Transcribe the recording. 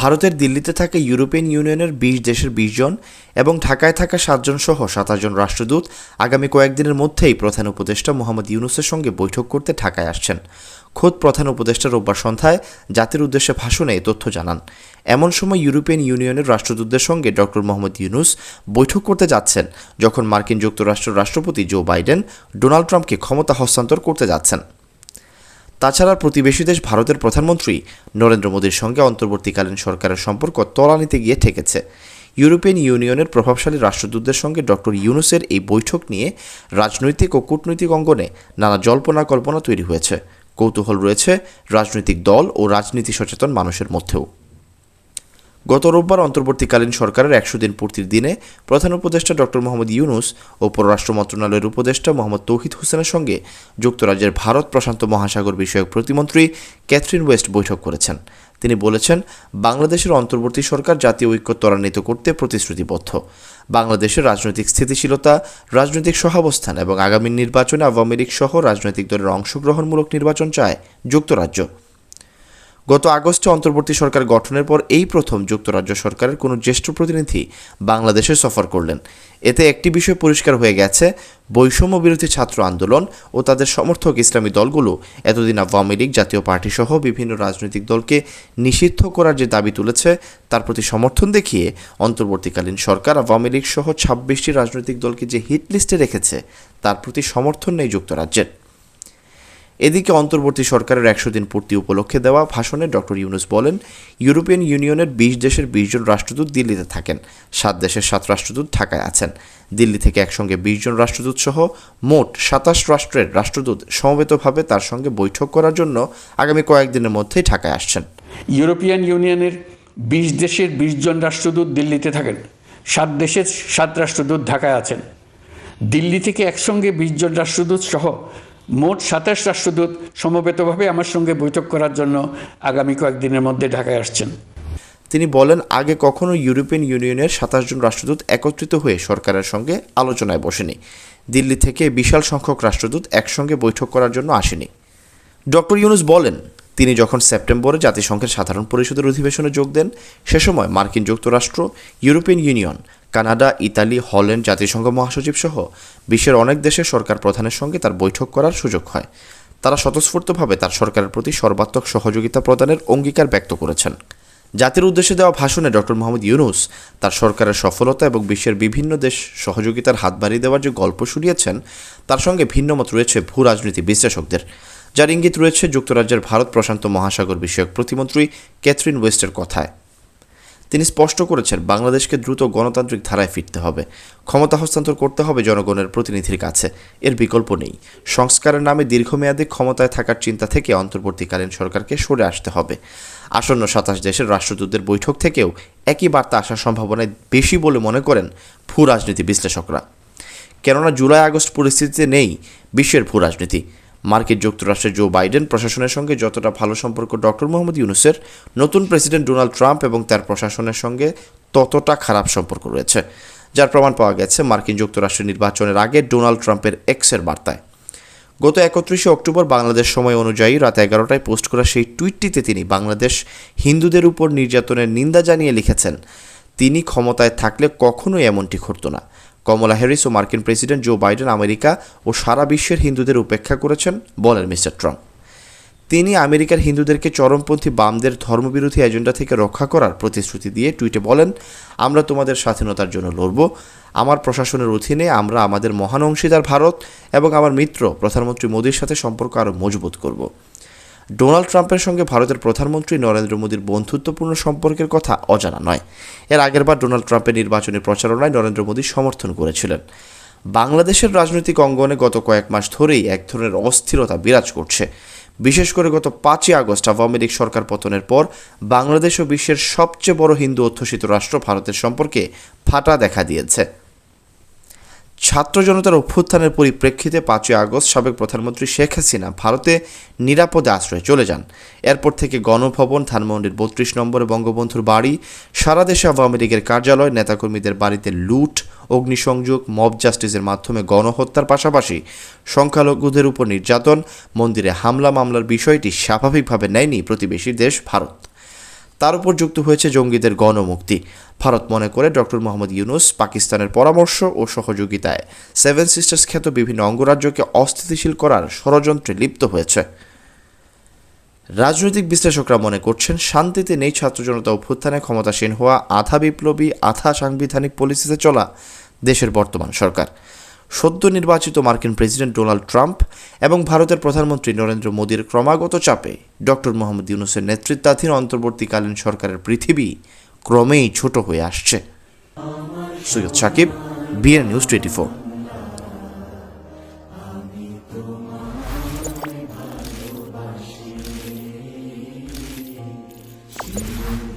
ভারতের দিল্লিতে থাকা ইউরোপিয়ান ইউনিয়নের বিশ দেশের বিশ জন এবং ঢাকায় থাকা সাতজন সহ সাতাশ জন রাষ্ট্রদূত আগামী কয়েকদিনের মধ্যেই প্রধান উপদেষ্টা মোহাম্মদ ইউনুসের সঙ্গে বৈঠক করতে ঢাকায় আসছেন। খোদ প্রধান উপদেষ্টা রোববার সন্ধ্যায় জাতির উদ্দেশ্যে ভাষণে এই তথ্য জানান। এমন সময় ইউরোপিয়ান ইউনিয়নের রাষ্ট্রদূতদের সঙ্গে ডক্টর মোহাম্মদ ইউনুস বৈঠক করতে যাচ্ছেন, যখন মার্কিন যুক্তরাষ্ট্রের রাষ্ট্রপতি জো বাইডেন ডোনাল্ড ট্রাম্পকে ক্ষমতা হস্তান্তর করতে যাচ্ছেন। তাছাড়া প্রতিবেশী দেশ ভারতের প্রধানমন্ত্রী নরেন্দ্র মোদীর সঙ্গে অন্তর্বর্তীকালীন সরকারের সম্পর্ক তলানিতে গিয়ে ঠেকেছে। ইউরোপিয়ান ইউনিয়নের প্রভাবশালী রাষ্ট্রদূতদের সঙ্গে ডক্টর ইউনুসের এই বৈঠক নিয়ে রাজনৈতিক ও কূটনৈতিক অঙ্গনে নানা জল্পনা কল্পনা তৈরি হয়েছে। কৌতূহল রয়েছে রাজনৈতিক দল ও রাজনীতি সচেতন মানুষের মধ্যেও। গত রোববার অন্তর্বর্তীকালীন সরকারের একশো দিন পূর্তির দিনে প্রধান উপদেষ্টা ডক্টর মোহাম্মদ ইউনুস ও পররাষ্ট্র মন্ত্রণালয়ের উপদেষ্টা মোহাম্মদ তৌহিদ হোসেনের সঙ্গে যুক্তরাজ্যের ভারত প্রশান্ত মহাসাগর বিষয়ক প্রতিমন্ত্রী ক্যাথরিন ওয়েস্ট বৈঠক করেছেন। তিনি বলেছেন, বাংলাদেশের অন্তর্বর্তী সরকার জাতীয় ঐক্য ত্বরান্বিত করতে প্রতিশ্রুতিবদ্ধ। বাংলাদেশের রাজনৈতিক স্থিতিশীলতা, রাজনৈতিক সহাবস্থান এবং আগামী নির্বাচনে আওয়ামী লীগ সহ রাজনৈতিক দলের অংশগ্রহণমূলক নির্বাচন চায় যুক্তরাজ্য। গত আগস্টে অন্তর্বর্তী সরকার গঠনের পর এই প্রথম যুক্তরাজ্য সরকারের কোনো জ্যেষ্ঠ প্রতিনিধি বাংলাদেশে সফর করলেন। এতে একটি বিষয় পরিষ্কার হয়ে গেছে, বৈষম্য বিরোধী ছাত্র আন্দোলন ও তাদের সমর্থক ইসলামী দলগুলো এতদিন আওয়ামী লীগ জাতীয় পার্টি সহ বিভিন্ন রাজনৈতিক দলকে নিষিদ্ধ করার যে দাবি তুলেছে, তার প্রতি সমর্থন দেখিয়ে অন্তর্বর্তীকালীন সরকার আওয়ামী লীগ সহ ছাব্বিশটি রাজনৈতিক দলকে যে হিট লিস্টে রেখেছে, তার প্রতি সমর্থন নেই যুক্তরাজ্যের। এদিকে অন্তর্বর্তী সরকারের একশো দিন পূর্তি উপলক্ষে দেওয়া ভাষণে ডক্টর ইউনুস বলেন, ইউরোপিয়ান ইউনিয়নের বিশ দেশের বিশ জন রাষ্ট্রদূত দিল্লিতে থাকেন, সাত দেশের সাত রাষ্ট্রদূত ঢাকায় আছেন। দিল্লি থেকে একসঙ্গে বিশ জন রাষ্ট্রদূত সহ মোট সাতাশ রাষ্ট্রের রাষ্ট্রদূত সমবেতভাবে তার সঙ্গে বৈঠক করার জন্য আগামী কয়েকদিনের মধ্যেই ঢাকায় আসছেন। ইউরোপিয়ান ইউনিয়নের বিশ দেশের বিশ জন রাষ্ট্রদূত দিল্লিতে থাকেন, সাত দেশের সাত রাষ্ট্রদূত ঢাকায় আছেন। দিল্লি থেকে একসঙ্গে বিশ জন রাষ্ট্রদূত সহ মোট সাতাশ রাষ্ট্রদূত সমবেতভাবে আমার সঙ্গে বৈঠক করার জন্য আগামী কয়েকদিনের মধ্যে ঢাকায় আসছেন। তিনি বলেন, আগে কখনো ইউরোপিয়ান ইউনিয়নের সাতাশ জন রাষ্ট্রদূত একত্রিত হয়ে সরকারের সঙ্গে আলোচনায় বসেনি। দিল্লি থেকে বিশাল সংখ্যক রাষ্ট্রদূত একসঙ্গে বৈঠক করার জন্য আসেনি। ডক্টর ইউনুস বলেন, তিনি যখন সেপ্টেম্বরে জাতিসংঘের সাধারণ পরিষদের অধিবেশনে যোগ দেন, সে সময় মার্কিন যুক্তরাষ্ট্র, European union Canada, Italy, Holland জাতিসংঘ মহাসচিব সহ বিশ্বের অনেক দেশের সরকার প্রধানের সঙ্গে তার বৈঠক করার সুযোগ হয়। তারা স্বতঃস্ফূর্তভাবে তার সরকারের প্রতি সর্বাত্মক সহযোগিতা প্রদানের অঙ্গীকার ব্যক্ত করেছেন। জাতির উদ্দেশ্যে দেওয়া ভাষণে ডক্টর মোহাম্মদ ইউনুস তার সরকারের সফলতা এবং বিশ্বের বিভিন্ন দেশ সহযোগিতার হাত বাড়িয়ে দেওয়ার যে গল্প শুনিয়েছেন, তার সঙ্গে ভিন্নমত রয়েছে ভূ রাজনীতি বিশ্লেষকদের। যার ইঙ্গিত রয়েছে যুক্তরাজ্যের ভারত প্রশান্ত মহাসাগর বিষয়ক প্রতিমন্ত্রী ক্যাথরিন ওয়েস্টের কথায়। তিনি স্পষ্ট করেছেন, বাংলাদেশকে দ্রুত গণতান্ত্রিক ধারায় ফিরতে হবে। ক্ষমতা হস্তান্তর করতে হবে জনগণের প্রতিনিধির কাছে। এর বিকল্প নেই। সংস্কারের নামে দীর্ঘমেয়াদী ক্ষমতায় থাকার চিন্তা থেকে অন্তর্বর্তীকালীন সরকারকে সরে আসতে হবে। আসন্ন সাতাশ দেশের রাষ্ট্রদূতদের বৈঠক থেকেও একই বার্তা আসার সম্ভাবনায় বেশি বলে মনে করেন ভূ রাজনীতি বিশ্লেষকরা। কেননা, জুলাই আগস্ট পরিস্থিতিতে নেই বিশ্বের ভূ রাজনীতি মার্কিন যুক্তরাষ্ট্রের জো বাইডেন প্রশাসনের সঙ্গে যতটা ভালো সম্পর্ক ডক্টর মোহাম্মদ ইউনুসের, নতুন প্রেসিডেন্ট ডোনাল্ড ট্রাম্প এবং তার প্রশাসনের সঙ্গে ততটা খারাপ সম্পর্ক রয়েছে, যার প্রমাণ পাওয়া গেছে মার্কিন যুক্তরাষ্ট্রের নির্বাচনের আগে ডোনাল্ড ট্রাম্পের এক্সের বার্তায়। গত একত্রিশে অক্টোবর বাংলাদেশ সময় অনুযায়ী রাত এগারোটায় পোস্ট করা সেই টুইটটিতে তিনি বাংলাদেশ হিন্দুদের উপর নির্যাতনের নিন্দা জানিয়ে লিখেছেন, তিনি ক্ষমতায় থাকলে কখনোই এমনটি ঘটত না। কমলা হ্যারিস ও মার্কিন প্রেসিডেন্ট জো বাইডেন আমেরিকা ও সারা বিশ্বের হিন্দুদের উপেক্ষা করেছেন, বলেন মিস্টার ট্রাম্প। তিনি আমেরিকার হিন্দুদেরকে চরমপন্থী বামদের ধর্মবিরোধী এজেন্ডা থেকে রক্ষা করার প্রতিশ্রুতি দিয়ে টুইটে বলেন, আমরা তোমাদের স্বাধীনতার জন্য লড়ব। আমার প্রশাসনের অধীনে আমরা আমাদের মহান অংশীদার ভারত এবং আমার মিত্র প্রধানমন্ত্রী মোদীর সাথে সম্পর্ক আরও মজবুত করব। ডোনাল্ড ট্রাম্পের সঙ্গে ভারতের প্রধানমন্ত্রী নরেন্দ্র মোদীর বন্ধুত্বপূর্ণ সম্পর্কের কথা অজানা নয়। এর আগেরবার ডোনাল্ড ট্রাম্পের নির্বাচনী প্রচারণায় নরেন্দ্র মোদী সমর্থন করেছিলেন। বাংলাদেশের রাজনৈতিক অঙ্গনে গত কয়েক মাস ধরেই এক ধরনের অস্থিরতা বিরাজ করছে। বিশেষ করে গত পাঁচই আগস্ট আওয়ামী লীগ সরকার পতনের পর বাংলাদেশ ও বিশ্বের সবচেয়ে বড় হিন্দু অধ্যুষিত রাষ্ট্র ভারতের সম্পর্কে ফাটা দেখা দিয়েছে। ছাত্র জনতার অভ্যুত্থানের পরিপ্রেক্ষিতে পাঁচই আগস্ট সাবেক প্রধানমন্ত্রী শেখ হাসিনা ভারতে নিরাপদে আশ্রয়ে চলে যান। এরপর থেকে গণভবন, ধানমন্ডির বত্রিশ নম্বরে বঙ্গবন্ধুর বাড়ি, সারা দেশে আওয়ামী লীগের কার্যালয়, নেতাকর্মীদের বাড়িতে লুট, অগ্নিসংযোগ, মব জাস্টিসের মাধ্যমে গণহত্যার পাশাপাশি সংখ্যালঘুদের উপর নির্যাতন, মন্দিরে হামলা মামলার বিষয়টি স্বাভাবিকভাবে নেয়নি প্রতিবেশী দেশ ভারত। তার উপর যুক্ত হয়েছে জঙ্গিদের গণমুক্তি। ভারত মনে করে ডক্টর মোহাম্মদ ইউনুস পাকিস্তানের পরামর্শ ও সহযোগিতায় সেভেন সিস্টার্স খ্যাত বিভিন্ন অঙ্গরাজ্যকে অস্থিতিশীল করার ষড়যন্ত্রে লিপ্ত হয়েছে। রাজনৈতিক বিশ্লেষকরা মনে করছেন, শান্তিতে নেই ছাত্র জনতা অভ্যুত্থানে ক্ষমতাসীন হওয়া, আধা বিপ্লবী, আধা সাংবিধানিক পলিসিতে চলা দেশের বর্তমান সরকার। সদ্য নির্বাচিত মার্কিন প্রেসিডেন্ট ডোনাল্ড ট্রাম্প এবং ভারতের প্রধানমন্ত্রী নরেন্দ্র মোদীর ক্রমাগত চাপে ডক্টর মোহাম্মদ ইউনুসের নেতৃত্বাধীন অন্তর্বর্তীকালীন সরকারের পৃথিবী ক্রমেই ছোট হয়ে আসছে। Syed Sakib BN news twenty